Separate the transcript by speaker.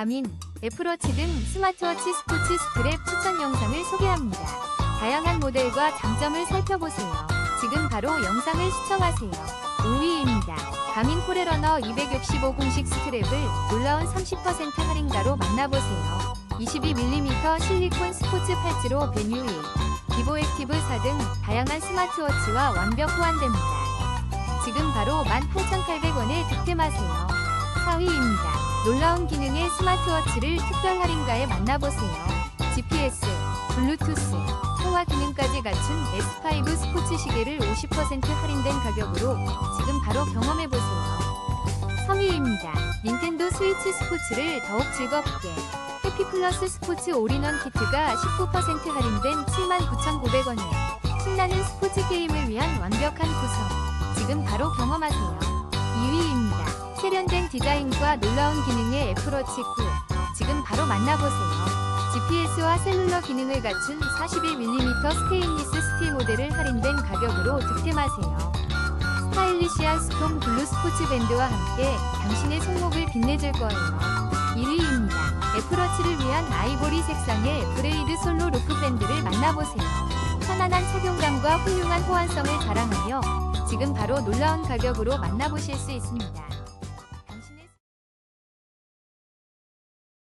Speaker 1: 가민, 애플워치 등 스마트워치 스포츠 스트랩 추천 영상을 소개합니다. 다양한 모델과 장점을 살펴보세요. 지금 바로 영상을 시청하세요. 5위입니다. 가민 포레러너 265 공식 스트랩을 놀라운 30% 할인가로 만나보세요. 22mm 실리콘 스포츠 팔찌로 베뉴이, 비보 액티브 4등 다양한 스마트워치와 완벽 호환됩니다. 지금 바로 18,800원에 득템하세요. 4위입니다. 놀라운 기능의 스마트워치를 특별 할인가에 만나보세요. GPS, 블루투스, 통화 기능까지 갖춘 S5 스포츠 시계를 50% 할인된 가격으로 지금 바로 경험해보세요. 3위입니다. 닌텐도 스위치 스포츠를 더욱 즐겁게 해피 플러스 스포츠 올인원 키트가 19% 할인된 79,900원에 신나는 스포츠 게임을 위한 완벽한 구성. 지금 바로 경험하세요. 2위입니다. 디자인과 놀라운 기능의 애플워치 9. 지금 바로 만나보세요. GPS와 셀룰러 기능을 갖춘 41mm 스테인리스 스틸 모델을 할인된 가격으로 득템하세요. 스타일리시한 스톰 블루 스포츠 밴드와 함께 당신의 손목을 빛내줄 거예요. 1위입니다. 애플워치를 위한 아이보리 색상의 브레이드 솔로 루프 밴드를 만나보세요. 편안한 착용감과 훌륭한 호환성을 자랑하며 지금 바로 놀라운 가격으로 만나보실 수 있습니다.